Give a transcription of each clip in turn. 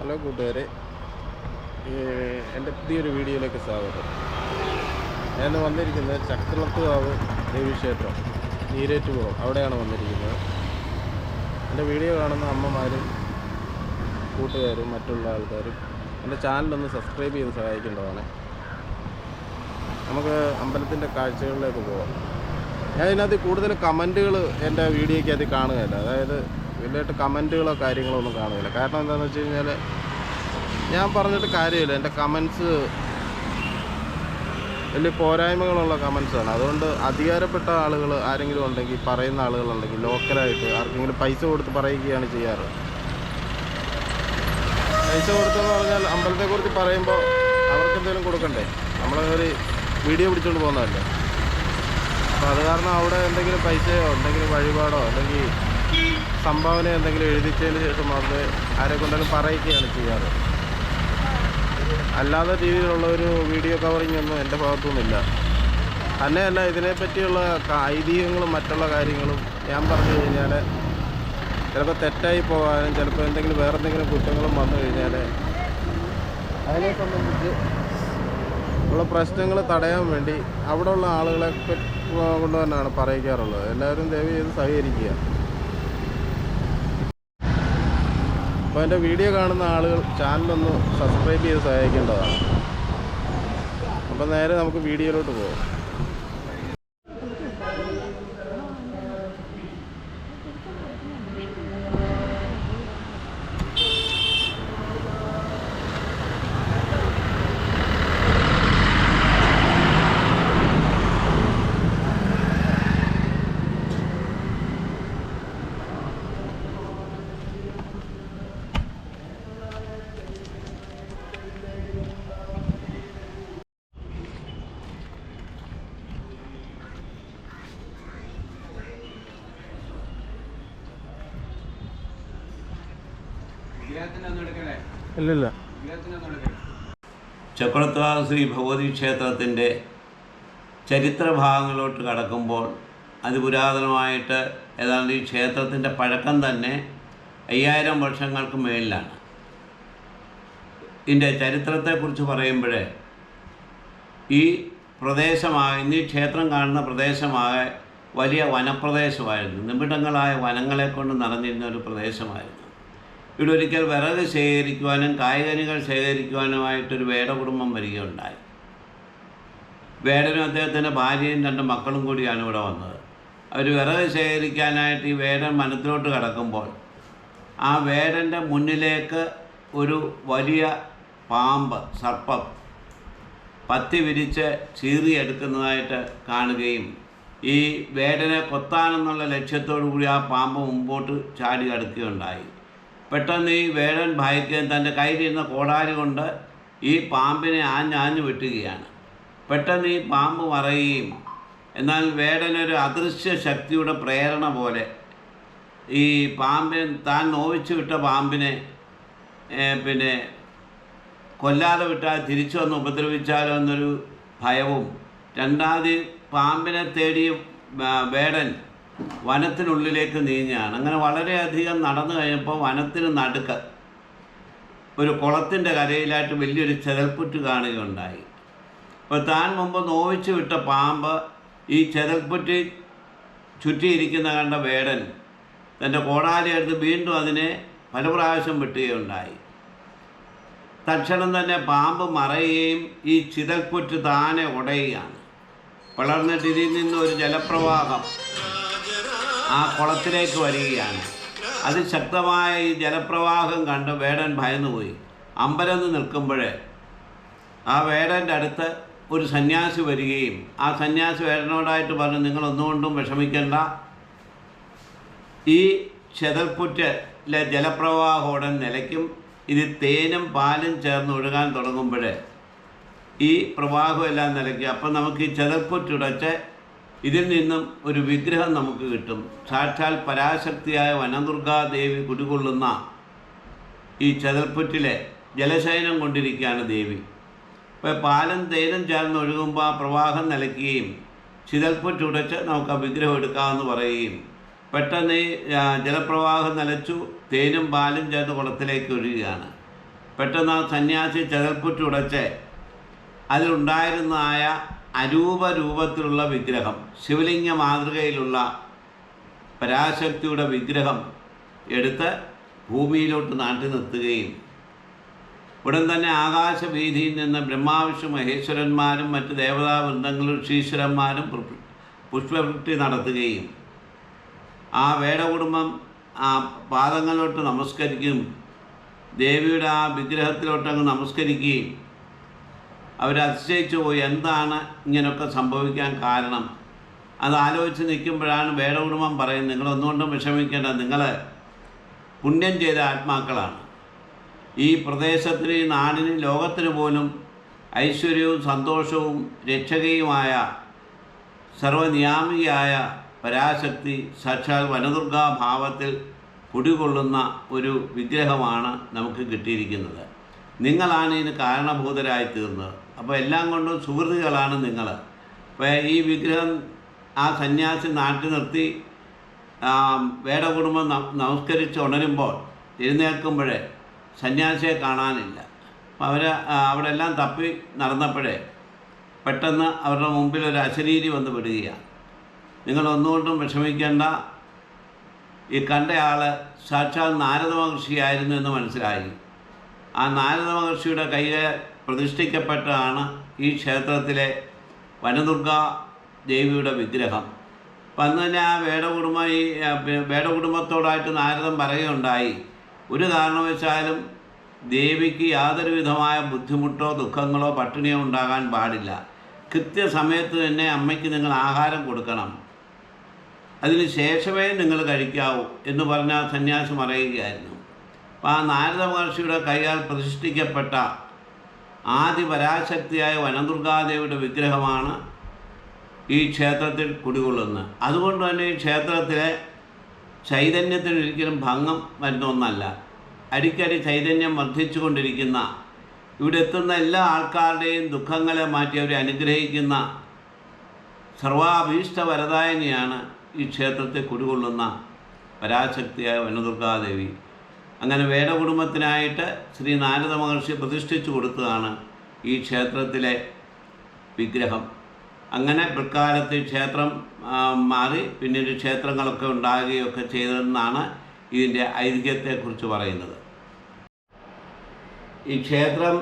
Hello കൂട്ടുകാരെ. എന്റെ പുതിയൊരു വീഡിയോയിലേക്ക് സ്വാഗതം. ഞാൻ വന്നിരിക്കുന്നത് ചക്രത്തുകാവ് ദേവീക്ഷേത്രം നീരേറ്റുപുറം അവിടെയാണ് വന്നിരിക്കുന്നത്. എന്റെ വീഡിയോ കാണുന്ന അമ്മമാരും കൂട്ടുകാരും മറ്റുള്ള ആൾക്കാരും എന്റെ ചാനലൊന്ന് സബ്സ്ക്രൈബ് ചെയ്ത് സഹായിക്കേണ്ടതാണ്. നമുക്ക് അമ്പലത്തിന്റെ കാഴ്ചകളിലേക്ക് പോകാം ഞാൻ ഇതിനകത്ത് കൂടുതൽ കമന്റുകൾ എന്റെ വീഡിയോയ്ക്കകത്ത് കാണുകയല്ല. അതായത് വലിയായിട്ട് കമന്റുകളോ കാര്യങ്ങളോ ഒന്നും കാണുന്നില്ല കാരണം എന്താണെന്ന് വെച്ച് കഴിഞ്ഞാൽ ഞാൻ പറഞ്ഞിട്ട് കാര്യമില്ല. എന്റെ കമൻസ് വലിയ പോരായ്മകളുള്ള കമൻസാണ്. അതുകൊണ്ട് അധികാരപ്പെട്ട ആളുകൾ ആരെങ്കിലും ഉണ്ടെങ്കിൽ പറയുന്ന ആളുകളുണ്ടെങ്കിൽ ലോക്കലായിട്ട് ആർക്കെങ്കിലും പൈസ കൊടുത്ത് പറയുകയാണ് ചെയ്യാറ്. പൈസ കൊടുത്തെന്ന് പറഞ്ഞാൽ അമ്പലത്തെക്കുറിച്ച് പറയുമ്പോൾ അവർക്ക് എന്തെങ്കിലും കൊടുക്കണ്ടേ? നമ്മളൊരു വീഡിയോ പിടിച്ചുകൊണ്ട് പോകുന്നതല്ലേ? അപ്പോൾ അത് കാരണം അവിടെ എന്തെങ്കിലും പൈസയോ എന്തെങ്കിലും വഴിപാടോ അല്ലെങ്കിൽ സംഭാവന എന്തെങ്കിലും എഴുതിച്ചതിന് ശേഷം മാത്രമേ ആരെ കൊണ്ടെങ്കിലും പറയിക്കുകയാണ് ചെയ്യാറ്. അല്ലാത്ത രീതിയിലുള്ള ഒരു വീഡിയോ കവറിങ് ഒന്നും എന്റെ ഭാഗത്തുനിന്നില്ല. തന്നെയല്ല ഇതിനെപ്പറ്റിയുള്ള ഐതിഹ്യങ്ങളും മറ്റുള്ള കാര്യങ്ങളും ഞാൻ പറഞ്ഞു കഴിഞ്ഞാൽ ചിലപ്പോൾ തെറ്റായി പോകാനും ചിലപ്പോൾ എന്തെങ്കിലും വേറെ എന്തെങ്കിലും കുറ്റങ്ങളും വന്നു കഴിഞ്ഞാൽ അതിനെ സംബന്ധിച്ച് ഉള്ള പ്രശ്നങ്ങൾ തടയാൻ വേണ്ടി അവിടെയുള്ള ആളുകളെ കൊണ്ട് തന്നെയാണ് പറയിക്കാറുള്ളത്. എല്ലാവരും ദയവ് ചെയ്ത് സഹകരിക്കുക. അപ്പോൾ എന്റെ വീഡിയോ കാണുന്ന ആളുകൾ ചാനലൊന്ന് സബ്സ്ക്രൈബ് ചെയ്ത് സഹായിക്കേണ്ടതാണ്. അപ്പോൾ നേരെ നമുക്ക് വീഡിയോയിലോട്ട് പോകാം ഇല്ലില്ല. ചക്രത്വാ ശ്രീ ഭഗവതി ക്ഷേത്രത്തിന്റെ ചരിത്രഭാഗങ്ങളിലോട്ട് കടക്കുമ്പോൾ അത് പുരാതനമായിട്ട് ഏതാണ്ട് ഈ ക്ഷേത്രത്തിന്റെ പഴക്കം തന്നെ അയ്യായിരം വർഷങ്ങൾക്ക് മേളിലാണ് ഇതിന്റെ ചരിത്രത്തെക്കുറിച്ച് പറയുമ്പോൾ ഈ പ്രദേശമായ ഈ ക്ഷേത്രം കാണുന്ന പ്രദേശമായ വലിയ വനപ്രദേശമായിരുന്നു. നിബിഡങ്ങളായ വനങ്ങളെ കൊണ്ട് നിറഞ്ഞിരുന്ന ഒരു പ്രദേശമായിരുന്നു. ഇവിടെ ഒരിക്കൽ വിറക് ശേഖരിക്കുവാനും കായ്കനികൾ ശേഖരിക്കുവാനുമായിട്ടൊരു വേട കുടുംബം വരികയുണ്ടായി. വേടനും അദ്ദേഹത്തിന്റെ ഭാര്യയും രണ്ട് മക്കളും കൂടിയാണ് ഇവിടെ വന്നത്. അവർ വിറക് ശേഖരിക്കാനായിട്ട് ഈ വേടൻ വനത്തിലോട്ട് കടക്കുമ്പോൾ ആ വേടന്റെ മുന്നിലേക്ക് ഒരു വലിയ പാമ്പ് സർപ്പം പത്തി വിരിച്ച് ചീറിയെടുക്കുന്നതായിട്ട് കാണുകയും ഈ വേടനെ കൊത്താനെന്നുള്ള ലക്ഷ്യത്തോടു കൂടി ആ പാമ്പ് മുമ്പോട്ട് ചാടി അടുക്കുകയുണ്ടായി പെട്ടെന്ന് ഈ വേഴൻ ഭയക്കുകയും തന്റെ കയ്യിലിരുന്ന കോടാലി കൊണ്ട് ഈ പാമ്പിനെ ആഞ്ഞാഞ്ഞു വെട്ടുകയാണ്. പെട്ടെന്ന് ഈ പാമ്പ് മറയുകയും എന്നാൽ വേടനൊരു അദൃശ്യ ശക്തിയുടെ പ്രേരണ പോലെ ഈ പാമ്പിനെ താൻ നോവിച്ചു വിട്ട പാമ്പിനെ പിന്നെ കൊല്ലാതെ വിട്ടാൽ തിരിച്ചു വന്ന് ഉപദ്രവിച്ചാലോ എന്നൊരു ഭയവും രണ്ടാമത് പാമ്പിനെ തേടി വേടൻ വനത്തിനുള്ളിലേക്ക് നീങ്ങുകയാണ് അങ്ങനെ വളരെയധികം നടന്നു കഴിഞ്ഞപ്പോൾ വനത്തിന് നടുക്ക് ഒരു കുളത്തിന്റെ കരയിലായിട്ട് വലിയൊരു ചെതൽപ്പുറ്റ് കാണുകയുണ്ടായി. അപ്പോൾ താൻ മുമ്പ് നോവിച്ചു വിട്ട പാമ്പ് ഈ ചെതൽപ്പുറ്റ് ചുറ്റിയിരിക്കുന്ന കണ്ട വേടൻ തന്റെ കോടാലി എടുത്ത് വീണ്ടും അതിനെ പല പ്രാവശ്യം വെട്ടുകയുണ്ടായി. തക്ഷണം തന്നെ പാമ്പ് മറയുകയും ഈ ചിതൽപ്പുറ്റ് താനെ ഉടയുകയാണ്. വളർന്നിട്ട് ഇതിൽ നിന്ന് ഒരു ജലപ്രവാഹം ആ കുളത്തിലേക്ക് വരികയാണ്. അത് ശക്തമായ ഈ ജലപ്രവാഹം കണ്ട് വേടൻ ഭയന്നുപോയി. അമ്പരന്ന് നിൽക്കുമ്പോഴേ ആ വേടന്റെ അടുത്ത് ഒരു സന്യാസി വരികയും ആ സന്യാസി വേടനോടായിട്ട് പറഞ്ഞു നിങ്ങളൊന്നുകൊണ്ടും വിഷമിക്കേണ്ട. ഈ ചെതൽപ്പുറ്റിലെ ജലപ്രവാഹം ഉടൻ നിലയ്ക്കും. ഇത് തേനും പാലും ചേർന്ന് ഒഴുകാൻ തുടങ്ങുമ്പോൾ ഈ പ്രവാഹമെല്ലാം നിലയ്ക്കും. അപ്പം നമുക്ക് ഈ ചെതൽപ്പുറ്റുടച്ച് ഇതിൽ നിന്നും ഒരു വിഗ്രഹം നമുക്ക് കിട്ടും. സാക്ഷാൽ പരാശക്തിയായ വനദുർഗാദേവി കുടികൊള്ളുന്ന ഈ ചതൽപ്പുറ്റിലെ ജലശയനം കൊണ്ടിരിക്കുകയാണ് ദേവി. ഇപ്പോൾ പാലും തേനും ചേർന്ന് ഒഴുകുമ്പോൾ ആ പ്രവാഹം നിലയ്ക്കുകയും ചിതൽപ്പുറ്റുടച്ച് നമുക്ക് ആ വിഗ്രഹം എടുക്കാമെന്ന് പറയുകയും പെട്ടെന്ന് ഈ ജലപ്രവാഹം നിലച്ചു തേനും പാലും ചേർന്ന് കുളത്തിലേക്ക് ഒഴുകുകയാണ്. പെട്ടെന്ന് ആ സന്യാസി ചെതൽപ്പുറ്റുടച്ച് അതിലുണ്ടായിരുന്നതായ അരൂപ രൂപത്തിലുള്ള വിഗ്രഹം. ശിവലിംഗ മാതൃകയിലുള്ള പരാശക്തിയുടെ വിഗ്രഹം എടുത്ത് ഭൂമിയിലോട്ട് നാട്ടി നിർത്തുകയും ഉടൻ തന്നെ ആകാശവീതിയിൽ നിന്ന് ബ്രഹ്മാവിഷ്ണു മഹേശ്വരന്മാരും മറ്റ് ദേവതാ വൃന്ദങ്ങളും ഋഷീശ്വരന്മാരും പുഷ്പ- പുഷ്പവൃഷ്ടി നടത്തുകയും ആ വേടകുടുംബം ആ പാദങ്ങളിലോട്ട് നമസ്കരിക്കും ദേവിയുടെ ആ വിഗ്രഹത്തിലോട്ടങ്ങ് നമസ്കരിക്കുകയും അവർ അതിശയിച്ചു പോയി. എന്താണ് ഇങ്ങനെയൊക്കെ സംഭവിക്കാൻ കാരണം? അത് ആലോചിച്ച് നിൽക്കുമ്പോഴാണ് വേടകുടുംബം പറയുന്നത് നിങ്ങളൊന്നുകൊണ്ടും വിഷമിക്കേണ്ട. നിങ്ങൾ പുണ്യം ചെയ്ത ആത്മാക്കളാണ്. ഈ പ്രദേശത്തിന് ഈ നാടിന് ലോകത്തിന് പോലും ഐശ്വര്യവും സന്തോഷവും രക്ഷകയുമായ സർവനിയാമികയായ പരാശക്തി സാക്ഷാൽ വനദുർഗാ ഭാവത്തിൽ കുടികൊള്ളുന്ന ഒരു വിഗ്രഹമാണ് നമുക്ക് കിട്ടിയിരിക്കുന്നത്. നിങ്ങളാണ് ഇതിന് കാരണഭൂതരായി തീർന്നത് അപ്പോൾ എല്ലാം കൊണ്ടും സുഹൃത്തുക്കളാണ് നിങ്ങൾ അപ്പോൾ ഈ വിഗ്രഹം ആ സന്യാസി നാട്ടി നിർത്തി വേട വേടകുടുംബം നമസ്കരിച്ച് ഉണരുമ്പോൾ എഴുന്നേൽക്കുമ്പോഴേ സന്യാസിയെ കാണാനില്ല. അപ്പം അവർ അവിടെ എല്ലാം തപ്പി നടന്നപ്പോഴേ പെട്ടെന്ന് അവരുടെ മുമ്പിൽ ഒരു അശരീരി വന്ന് വിടുകയാണ് നിങ്ങൾ ഒന്നുകൊണ്ടും വിഷമിക്കേണ്ട. ഈ കണ്ടയാൾ സാക്ഷാൽ നാരദ മഹർഷിയായിരുന്നു എന്ന് മനസ്സിലായി. ആ നാരദ മഹർഷിയുടെ കയ്യിൽ പ്രതിഷ്ഠിക്കപ്പെട്ടതാണ് ഈ ക്ഷേത്രത്തിലെ വനദുർഗാ ദേവിയുടെ വിഗ്രഹം. അപ്പം അന്ന് തന്നെ ആ വേടകുടുംബ ഈ വേടകുടുംബത്തോടായിട്ട് നാരദം പറയുകയുണ്ടായി. ഒരു കാരണവശാലും ദേവിക്ക് യാതൊരു വിധമായ ബുദ്ധിമുട്ടോ ദുഃഖങ്ങളോ പട്ടിണിയോ ഉണ്ടാകാൻ പാടില്ല. കൃത്യസമയത്ത് തന്നെ അമ്മയ്ക്ക് നിങ്ങൾ ആഹാരം കൊടുക്കണം. അതിന് ശേഷമേ നിങ്ങൾ കഴിക്കാവൂ എന്ന് പറഞ്ഞ സന്യാസം പറയുകയായിരുന്നു. അപ്പോൾ ആ നാരദ മഹർഷിയുടെ കൈയാൽ പ്രതിഷ്ഠിക്കപ്പെട്ട ആദി പരാശക്തിയായ വനദുർഗാദേവിയുടെ വിഗ്രഹമാണ് ഈ ക്ഷേത്രത്തിൽ കുടികൊള്ളുന്നത്. അതുകൊണ്ട് തന്നെ ഈ ക്ഷേത്രത്തിലെ ചൈതന്യത്തിന് ഒരിക്കലും ഭംഗം വരുന്ന ഒന്നല്ല. അടിക്കടി ചൈതന്യം വർദ്ധിച്ചുകൊണ്ടിരിക്കുന്ന ഇവിടെ എത്തുന്ന എല്ലാ ആൾക്കാരുടെയും ദുഃഖങ്ങളെ മാറ്റി അവരെ അനുഗ്രഹിക്കുന്ന സർവാഭീഷ്ട വരദായനിയാണ് ഈ ക്ഷേത്രത്തെ കുടികൊള്ളുന്ന പരാശക്തിയായ വനദുർഗാദേവി. അങ്ങനെ വേദകുടുംബത്തിനായിട്ട് ശ്രീ നാരദ മഹർഷി പ്രതിഷ്ഠിച്ചു കൊടുത്തതാണ് ഈ ക്ഷേത്രത്തിലെ വിഗ്രഹം. അങ്ങനെ പിൽക്കാലത്ത് ക്ഷേത്രം മാറി പിന്നീട് ക്ഷേത്രങ്ങളൊക്കെ ഉണ്ടാകുകയൊക്കെ ചെയ്തതെന്നാണ് ഇതിന്റെ ഐതിഹ്യത്തെക്കുറിച്ച് പറയുന്നത്. ഈ ക്ഷേത്രം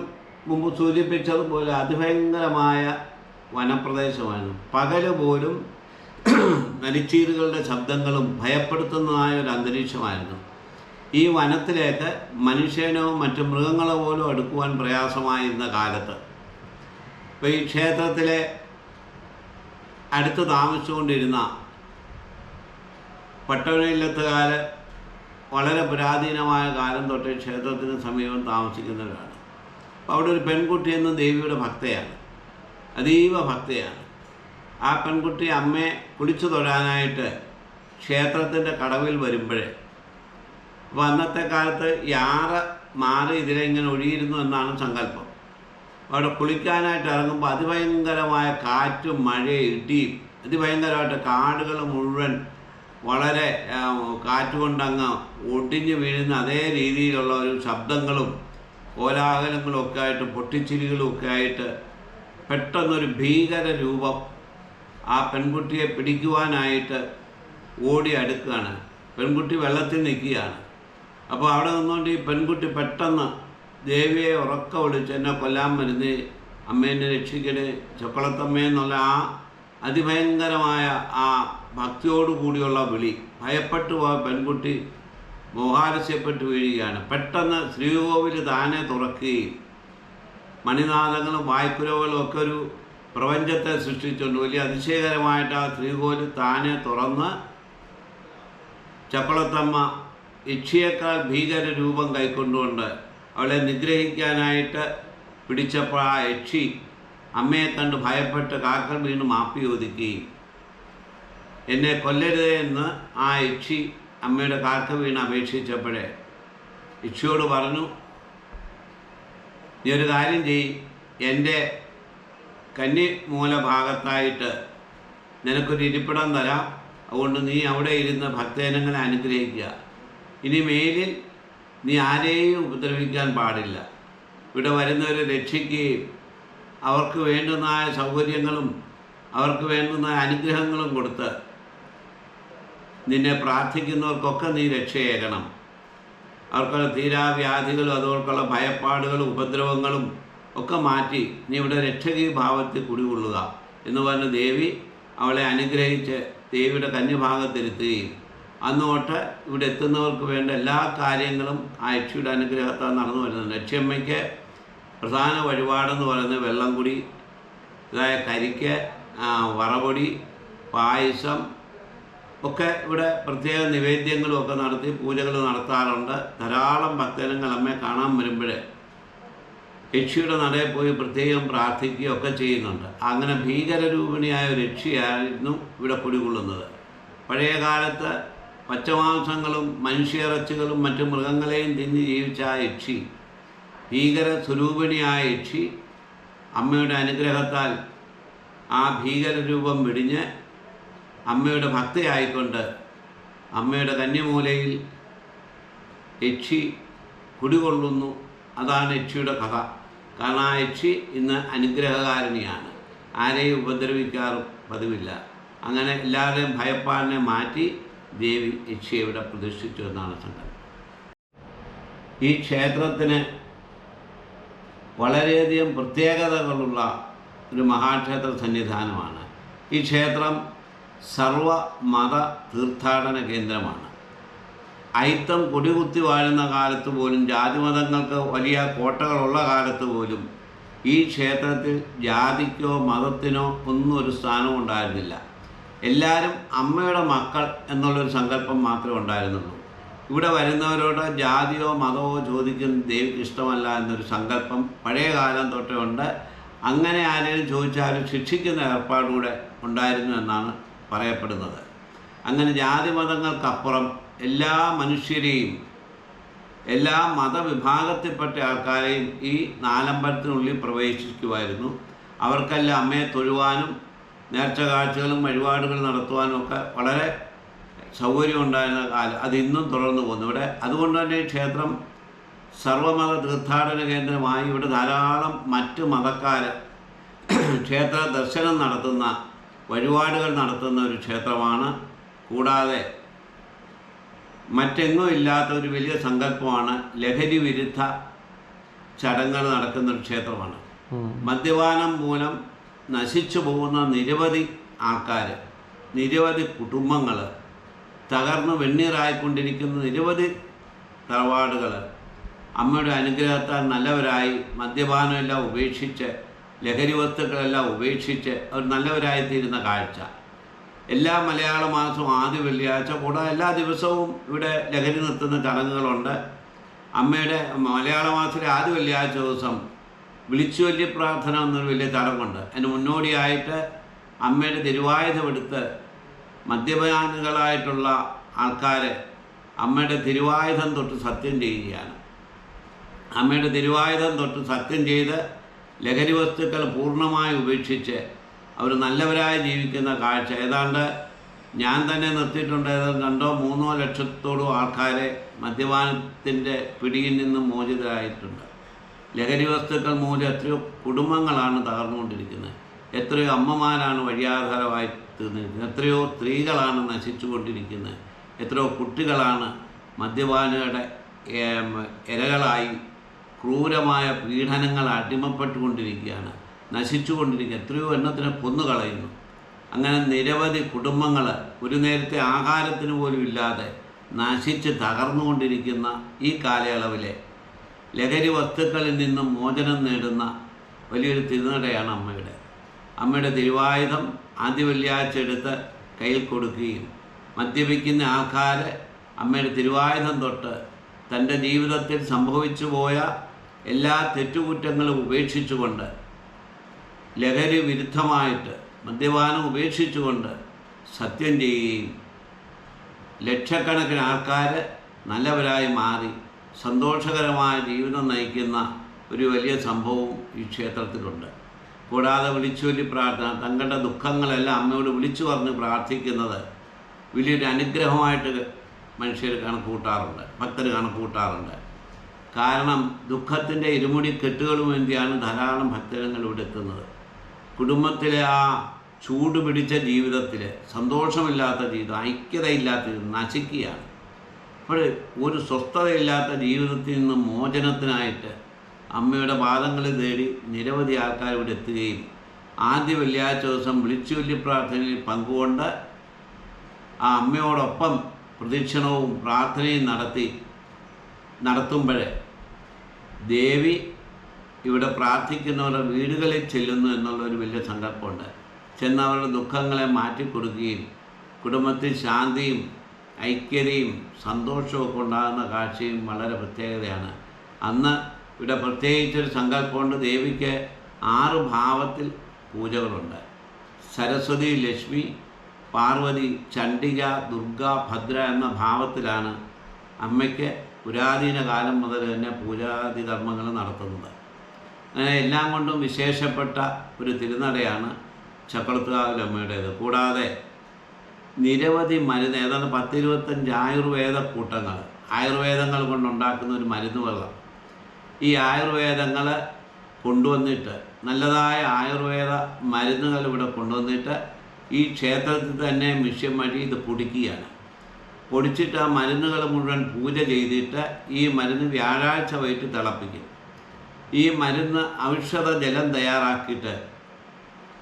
മുമ്പ് സൂചിപ്പിച്ചതുപോലെ അതിഭയങ്കരമായ വനപ്രദേശമാണ്. പകൽ പോലും നരിച്ചീറുകളുടെ ശബ്ദങ്ങളും ഭയപ്പെടുത്തുന്നതായ ഒരു അന്തരീക്ഷമായിരുന്നു. ഈ വനത്തിലേക്ക് മനുഷ്യനോ മറ്റ് മൃഗങ്ങളോ പോലും എടുക്കുവാൻ പ്രയാസമായിരുന്ന കാലത്ത്. ഇപ്പോൾ ഈ ക്ഷേത്രത്തിലെ അടുത്ത് താമസിച്ചുകൊണ്ടിരുന്ന പട്ടണയിലെത്തുകാർ വളരെ പുരാതീനമായ കാലം തൊട്ട് ക്ഷേത്രത്തിന് സമീപം താമസിക്കുന്നവരാണ്. അപ്പോൾ അവിടെ ഒരു പെൺകുട്ടി എന്ന ദേവിയുടെ ഭക്തയാണ്. അതീവ ഭക്തയാണ്. ആ പെൺകുട്ടി അമ്മയെ കുളിച്ചു തൊഴാനായിട്ട് ക്ഷേത്രത്തിന്റെ കടവിൽ വരുമ്പോഴേ അപ്പോൾ അന്നത്തെ കാലത്ത് യാറ മാറി ഇതിലെ ഇങ്ങനെ ഒഴിയിരുന്നു എന്നാണ് സങ്കല്പം. അവിടെ കുളിക്കാനായിട്ട് ഇറങ്ങുമ്പോൾ അതിഭയങ്കരമായ കാറ്റും മഴയും ഇടിയും അതിഭയങ്കരമായിട്ട് കാടുകൾ മുഴുവൻ വളരെ കാറ്റുകൊണ്ടങ്ങ് കാറ്റ് കൊണ്ടങ്ങ് ഒടിഞ്ഞു വീഴുന്ന അതേ രീതിയിലുള്ള ഒരു ശബ്ദങ്ങളും കോലാഹലങ്ങളും ഒക്കെ ആയിട്ട് പൊട്ടിച്ചിരികളും ഒക്കെ ആയിട്ട് പെട്ടെന്നൊരു ഭീകര രൂപം ആ പെൺകുട്ടിയെ പിടിക്കുവാനായിട്ട് ഓടി അടുക്കുകയാണ്. പെൺകുട്ടി വെള്ളത്തിൽ നിൽക്കുകയാണ്. അപ്പോൾ അവിടെ നിന്നുകൊണ്ട് ഈ പെൺകുട്ടി പെട്ടെന്ന് ദേവിയെ ഉറക്ക വിളിച്ച് എന്നെ കൊല്ലാൻ വരുന്നേ അമ്മേനെ രക്ഷിക്കണേ ചൊക്കളത്തമ്മയെന്നുള്ള ആ അതിഭയങ്കരമായ ആ ഭക്തിയോടു കൂടിയുള്ള വിളി. ഭയപ്പെട്ടു പോയ പെൺകുട്ടി മോഹാരസ്യപ്പെട്ടു വീഴുകയാണ്. പെട്ടെന്ന് ശ്രീകോവിൽ താനെ തുറക്കുകയും മണിനാഥങ്ങളും വായ്ക്കുരകളും ഒക്കെ ഒരു പ്രപഞ്ചത്തെ സൃഷ്ടിച്ചുകൊണ്ട് വലിയ അതിശയകരമായിട്ട് ആ ശ്രീകോവിൽ താനെ തുറന്ന് ചക്കുളത്തമ്മ യക്ഷിയേക്കാൾ ഭീകര രൂപം കൈക്കൊണ്ടുകൊണ്ട് അവളെ നിഗ്രഹിക്കാനായിട്ട് പിടിച്ചപ്പോൾ ആ യക്ഷി അമ്മയെ കണ്ട് ഭയപ്പെട്ട് കാക്കൾ വീണ് മാപ്പി ഒതുക്കുകയും എന്നെ കൊല്ലരുത് എന്ന് ആ യക്ഷി അമ്മയുടെ കാക്ക വീണ് അപേക്ഷിച്ചപ്പോഴേ യക്ഷിയോട് പറഞ്ഞു നീ ഒരു കാര്യം ചെയ്യും എന്റെ കന്നി മൂലഭാഗത്തായിട്ട് നിനക്കൊരു ഇരിപ്പിടം തരാം. അതുകൊണ്ട് നീ അവിടെ ഇരുന്ന് ഭക്തജനങ്ങളെ അനുഗ്രഹിക്കുക. ഇനി മേലിൽ നീ ആരെയും ഉപദ്രവിക്കാൻ പാടില്ല. ഇവിടെ വരുന്നവരെ രക്ഷിക്കുകയും അവർക്ക് വേണ്ടുന്നതായ സൗകര്യങ്ങളും അവർക്ക് വേണ്ടുന്ന അനുഗ്രഹങ്ങളും കൊടുത്ത് നിന്നെ പ്രാർത്ഥിക്കുന്നവർക്കൊക്കെ നീ രക്ഷയേകണം. അവർക്കുള്ള തീരാവ്യാധികളും അതുപോലുള്ള ഭയപ്പാടുകളും ഉപദ്രവങ്ങളും ഒക്കെ മാറ്റി നീ ഇവിടെ രക്ഷകീ ഭാവത്തിൽ കുടികൊള്ളുക. എന്ന് പറഞ്ഞ് ദേവി അവളെ അനുഗ്രഹിച്ച് ദേവിയുടെ കന്യഭാഗത്തിരുത്തുകയും അന്ന് തൊട്ട് ഇവിടെ എത്തുന്നവർക്ക് വേണ്ട എല്ലാ കാര്യങ്ങളും ആ യക്ഷിയുടെ അനുഗ്രഹത്താൽ നടന്നു വരുന്നുണ്ട്. യക്ഷിയമ്മയ്ക്ക് പ്രധാന വഴിപാടെന്ന് പറയുന്നത് വെള്ളം കുടി ഇതായ കരിക്ക് വറപൊടി പായസം ഒക്കെ ഇവിടെ പ്രത്യേക നിവേദ്യങ്ങളും ഒക്കെ നടത്തി പൂജകൾ നടത്താറുണ്ട്. ധാരാളം ഭക്തജനങ്ങൾ അമ്മയെ കാണാൻ വരുമ്പോൾ യക്ഷിയുടെ നടയിൽ പോയി പ്രത്യേകം പ്രാർത്ഥിക്കുകയും ഒക്കെ ചെയ്യുന്നുണ്ട്. അങ്ങനെ ഭീകരരൂപിണിയായ ഒരു യക്ഷിയായിരുന്നു ഇവിടെ കുടികൊള്ളുന്നത്. പഴയ കാലത്ത് പച്ചമാംസങ്ങളും മനുഷ്യറച്ചുകളും മറ്റു മൃഗങ്ങളെയും തിന്ന് ജീവിച്ച ആ യക്ഷി ഭീകര സ്വരൂപിണിയായ യക്ഷി അമ്മയുടെ അനുഗ്രഹത്താൽ ആ ഭീകരരൂപം വെടിഞ്ഞ് അമ്മയുടെ ഭക്തയായിക്കൊണ്ട് അമ്മയുടെ കന്യമൂലയിൽ യക്ഷി കുടികൊള്ളുന്നു. അതാണ് യക്ഷിയുടെ കഥ. കാരണം ആ യക്ഷി ഇന്ന് അനുഗ്രഹകാരിണിയാണ്. ആരെയും ഉപദ്രവിക്കാറും പതിവില്ല. അങ്ങനെ എല്ലാവരെയും ഭയപ്പാടിനെ മാറ്റി ദേവി യക്ഷിയെ ഇവിടെ പ്രതിഷ്ഠിച്ചു എന്നാണ് സങ്കല്പം ഈ ക്ഷേത്രത്തിന് വളരെയധികം പ്രത്യേകതകളുള്ള ഒരു മഹാക്ഷേത്ര സന്നിധാനമാണ്. ഈ ക്ഷേത്രം സർവ മത തീർത്ഥാടന കേന്ദ്രമാണ്. അയിത്തം കൊടികുത്തി വാഴുന്ന കാലത്ത് പോലും ജാതിമതങ്ങൾക്ക് വലിയ കോട്ടകളുള്ള കാലത്ത് പോലും ഈ ക്ഷേത്രത്തിൽ ജാതിക്കോ മതത്തിനോ ഒന്നും ഒരു സ്ഥാനവും ഉണ്ടായിരുന്നില്ല. എല്ലാവരും അമ്മയുടെ മക്കൾ എന്നുള്ളൊരു സങ്കല്പം മാത്രമേ ഉണ്ടായിരുന്നുള്ളൂ. ഇവിടെ വരുന്നവരോട് ജാതിയോ മതമോ ചോദിക്കുന്ന ദൈവം ഇഷ്ടമല്ല എന്നൊരു സങ്കല്പം പഴയ കാലം തൊട്ടേ ഉണ്ട്. അങ്ങനെ ആരെങ്കിലും ചോദിച്ചാലും ശിക്ഷിക്കുന്ന ഏർപ്പാടുകൂടെ ഉണ്ടായിരുന്നു എന്നാണ് പറയപ്പെടുന്നത്. അങ്ങനെ ജാതി മതങ്ങൾക്കപ്പുറം എല്ലാ മനുഷ്യരെയും എല്ലാ മതവിഭാഗത്തിൽപ്പെട്ട ആൾക്കാരെയും ഈ നാലമ്പലത്തിനുള്ളിൽ പ്രവേശിക്കുമായിരുന്നു അവർക്കെല്ലാം അമ്മയെ തൊഴുവാനും നേർച്ച കാഴ്ചകളും വഴിപാടുകൾ നടത്തുവാനും ഒക്കെ വളരെ സൗകര്യം ഉണ്ടായിരുന്ന കാലം അത് ഇന്നും തുടർന്നു പോകുന്നു. ഇവിടെ അതുകൊണ്ട് തന്നെ ഈ ക്ഷേത്രം സർവമത തീർത്ഥാടന കേന്ദ്രമായി ഇവിടെ ധാരാളം മറ്റ് മതക്കാർ ക്ഷേത്ര ദർശനം നടത്തുന്ന വഴിപാടുകൾ നടത്തുന്ന ഒരു ക്ഷേത്രമാണ്. കൂടാതെ മറ്റെങ്ങും ഇല്ലാത്ത ഒരു വലിയ സങ്കല്പമാണ് ലഹരി വിരുദ്ധ ചടങ്ങുകൾ നടക്കുന്ന ഒരു ക്ഷേത്രമാണ്. മദ്യപാനം മൂലം നശിച്ചു പോകുന്ന നിരവധി ആൾക്കാർ നിരവധി കുടുംബങ്ങൾ തകർന്ന് വെണ്ണീറായിക്കൊണ്ടിരിക്കുന്ന നിരവധി തറവാടുകൾ അമ്മയുടെ അനുഗ്രഹത്താൽ നല്ലവരായി മദ്യപാനമെല്ലാം ഉപേക്ഷിച്ച് ലഹരി വസ്തുക്കളെല്ലാം ഉപേക്ഷിച്ച് അവർ നല്ലവരായിത്തീരുന്ന കാഴ്ച. എല്ലാ മലയാള മാസവും ആദ്യ വെള്ളിയാഴ്ച കൂടാതെ എല്ലാ ദിവസവും ഇവിടെ ലഹരി നിർത്തുന്ന ചടങ്ങുകളുണ്ട്. അമ്മയുടെ മലയാള മാസത്തിലെ ആദ്യ വെള്ളിയാഴ്ച ദിവസം വിളിച്ചുവല്യ പ്രാർത്ഥന എന്നൊരു വലിയ ചടങ്ങുണ്ട് അതിന് മുന്നോടിയായിട്ട് അമ്മയുടെ തിരുവായുധമെടുത്ത് മദ്യപാനികളായിട്ടുള്ള ആൾക്കാർ അമ്മയുടെ തിരുവായുധം തൊട്ട് സത്യം ചെയ്യുകയാണ്. അമ്മയുടെ തിരുവായുധം തൊട്ട് സത്യം ചെയ്ത് ലഹരി വസ്തുക്കൾ പൂർണമായി ഉപേക്ഷിച്ച് അവർ നല്ലവരായി ജീവിക്കുന്ന കാഴ്ച. ഏതാണ്ട് ഞാൻ തന്നെ നിർത്തിയിട്ടുണ്ട്. ഏതാണ്ട് രണ്ടോ മൂന്നോ ലക്ഷത്തോളം ആൾക്കാരെ മദ്യപാനത്തിന്റെ പിടിയിൽ നിന്നും മോചിതരായിട്ടുണ്ട്. ലഹരി വസ്തുക്കൾ മൂലം എത്രയോ കുടുംബങ്ങളാണ് തകർന്നുകൊണ്ടിരിക്കുന്നത്. എത്രയോ അമ്മമാരാണ് വഴിയാധാരമായി തീർന്നിരിക്കുന്നത്. എത്രയോ സ്ത്രീകളാണ് നശിച്ചുകൊണ്ടിരിക്കുന്നത്. എത്രയോ കുട്ടികളാണ് മദ്യപാനികളുടെ ഇരകളായി ക്രൂരമായ പീഡനങ്ങൾ അടിമപ്പെട്ടുകൊണ്ടിരിക്കുകയാണ്. നശിച്ചുകൊണ്ടിരിക്കുക എത്രയോ എണ്ണത്തിനെ കൊന്നുകളയുന്നു. അങ്ങനെ നിരവധി കുടുംബങ്ങൾ ഒരു നേരത്തെ ആഹാരത്തിന് പോലും ഇല്ലാതെ നശിച്ച് തകർന്നുകൊണ്ടിരിക്കുന്ന ഈ കാലയളവിലെ ലഹരി വസ്തുക്കളിൽ നിന്നും മോചനം നേടുന്ന വലിയൊരു തിരുനടയാണ് അമ്മയുടെ. അമ്മയുടെ തിരുവായുധം ആദ്യ വെള്ളിയാഴ്ച എടുത്ത് കയ്യിൽ കൊടുക്കുകയും മദ്യപിക്കുന്ന ആൾക്കാർ അമ്മയുടെ തിരുവായുധം തൊട്ട് തന്റെ ജീവിതത്തിൽ സംഭവിച്ചു പോയ എല്ലാ തെറ്റുകുറ്റങ്ങളും ഉപേക്ഷിച്ചുകൊണ്ട് ലഹരി വിരുദ്ധമായിട്ട് മദ്യപാനം ഉപേക്ഷിച്ചുകൊണ്ട് സത്യം ചെയ്യുകയും ലക്ഷക്കണക്കിന് ആൾക്കാർ നല്ലവരായി മാറി. സന്തോഷകരമായ ജീവിതം നയിക്കുന്ന ഒരു വലിയ സംഭവവും ഈ ക്ഷേത്രത്തിലുണ്ട്. കൂടാതെ വിളിച്ചുവല്ലി പ്രാർത്ഥന തങ്ങളുടെ ദുഃഖങ്ങളെല്ലാം അമ്മയോട് വിളിച്ചു പറഞ്ഞ് പ്രാർത്ഥിക്കുന്നത് വലിയൊരു അനുഗ്രഹമായിട്ട് മനുഷ്യർ കണക്കൂട്ടാറുണ്ട് ഭക്തർ കണക്കൂട്ടാറുണ്ട്. കാരണം ദുഃഖത്തിന്റെ ഇരുമുടി കെട്ടുകളും വേണ്ടിയാണ് ധാരാളം ഭക്തജനങ്ങൾ ഇവിടെ എത്തുന്നത്. കുടുംബത്തിലെ ആ ചൂട് പിടിച്ച ജീവിതത്തിൽ സന്തോഷമില്ലാത്ത ജീവിതം ഐക്യതയില്ലാത്ത ജീവിതം നശിക്കുകയാണ്. അപ്പോൾ ഒരു സ്വസ്ഥതയില്ലാത്ത ജീവിതത്തിൽ നിന്ന് മോചനത്തിനായിട്ട് അമ്മയുടെ പാദങ്ങളിൽ തേടി നിരവധി ആൾക്കാർ ഇവിടെ എത്തുകയും ആദ്യ വെള്ളിയാഴ്ച ദിവസം വിളിച്ചു വലിയ പ്രാർത്ഥനയിൽ പങ്കുകൊണ്ട് ആ അമ്മയോടൊപ്പം പ്രദക്ഷിണവും പ്രാർത്ഥനയും നടത്തി നടത്തുമ്പോൾ ദേവി ഇവിടെ പ്രാർത്ഥിക്കുന്നവരുടെ വീടുകളിൽ ചെല്ലുന്നു എന്നുള്ള ഒരു വലിയ സങ്കല്പമുണ്ട്. ചെന്ന് അവരുടെ ദുഃഖങ്ങളെ മാറ്റിക്കൊടുക്കുകയും കുടുംബത്തിൽ ശാന്തിയും ഐക്യതയും സന്തോഷവും ഉണ്ടാകുന്ന കാഴ്ചയും വളരെ പ്രത്യേകതയാണ്. അന്ന് ഇവിടെ പ്രത്യേകിച്ചൊരു സങ്കല്പമുണ്ട്. ദേവിക്ക് ആറ് ഭാവത്തിൽ പൂജകളുണ്ട്. സരസ്വതി ലക്ഷ്മി പാർവതി ചണ്ഡിക ദുർഗ ഭദ്ര എന്ന ഭാവത്തിലാണ് അമ്മയ്ക്ക് പുരാതന കാലം മുതൽ തന്നെ പൂജാതി കർമ്മങ്ങൾ നടത്തുന്നത്. അങ്ങനെ എല്ലാം കൊണ്ടും വിശേഷപ്പെട്ട ഒരു തിരുനടയാണ് ചക്കളത്തുകാവിലമ്മയുടേത് കൂടാതെ നിരവധി മരുന്ന് ഏതാണ്ട് പത്തിരുപത്തഞ്ച് ആയുർവേദ കൂട്ടങ്ങൾ ആയുർവേദങ്ങൾ കൊണ്ടുണ്ടാക്കുന്ന ഒരു മരുന്ന് വെള്ളം. ഈ ആയുർവേദങ്ങൾ കൊണ്ടുവന്നിട്ട് നല്ലതായ ആയുർവേദ മരുന്നുകൾ ഇവിടെ കൊണ്ടുവന്നിട്ട് ഈ ക്ഷേത്രത്തിൽ തന്നെ മിഷ്യം വഴി ഇത് പൊടിക്കുകയാണ്. പൊടിച്ചിട്ട് ആ മരുന്നുകൾ മുഴുവൻ പൂജ ചെയ്തിട്ട് ഈ മരുന്ന് വ്യാഴാഴ്ച വൈകിട്ട് തിളപ്പിക്കും. ഈ മരുന്ന് ഔഷധ ജലം തയ്യാറാക്കിയിട്ട്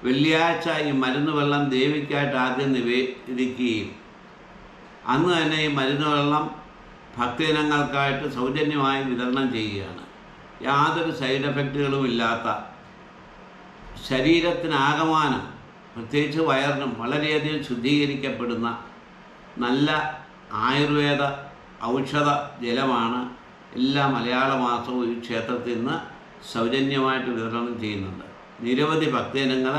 വെള്ളിയാഴ്ച ഈ മരുന്ന് വെള്ളം ദേവിക്കായിട്ട് ആദ്യം നിവേദിക്കുകയും അന്ന് തന്നെ ഈ മരുന്ന് വെള്ളം ഭക്തജനങ്ങൾക്കായിട്ട് സൗജന്യമായി വിതരണം ചെയ്യുകയാണ്. യാതൊരു സൈഡ് എഫക്റ്റുകളും ഇല്ലാത്ത ശരീരത്തിനാകമാനം പ്രത്യേകിച്ച് വയറിനും വളരെയധികം ശുദ്ധീകരിക്കപ്പെടുന്ന നല്ല ആയുർവേദ ഔഷധ ജലമാണ് എല്ലാ മലയാള മാസവും ഈ ക്ഷേത്രത്തിൽ നിന്ന് സൗജന്യമായിട്ട് വിതരണം ചെയ്യുന്നുണ്ട്. നിരവധി ഭക്തജനങ്ങൾ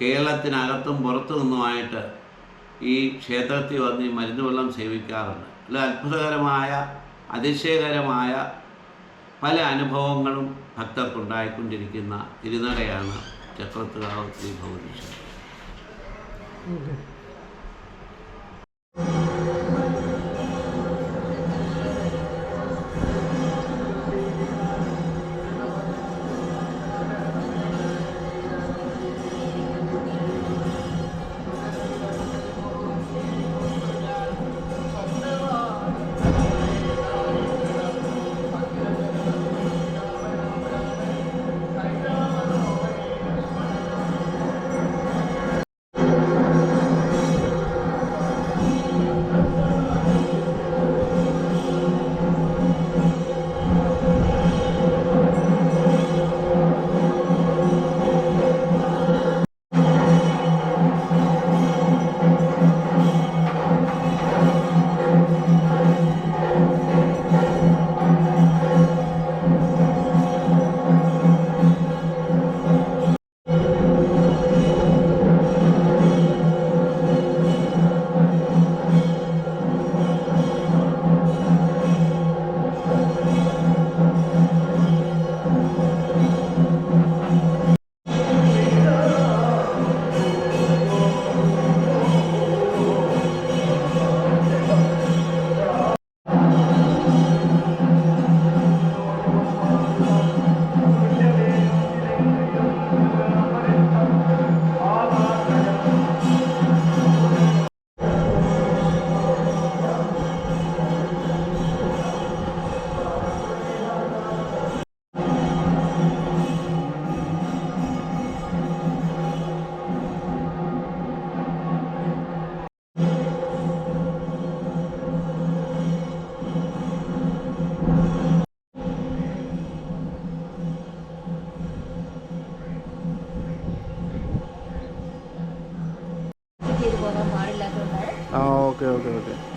കേരളത്തിനകത്തും പുറത്തു നിന്നുമായിട്ട് ഈ ക്ഷേത്രത്തിൽ വന്ന് ഈ മരുന്ന് വെള്ളം സേവിക്കാറുണ്ട്. അല്ല അത്ഭുതകരമായ അതിശയകരമായ പല അനുഭവങ്ങളും ഭക്തർക്കുണ്ടായിക്കൊണ്ടിരിക്കുന്ന തിരുനടയാണ് ചക്രത്തുകാവ് ശ്രീ ഓക്കെ. 对对对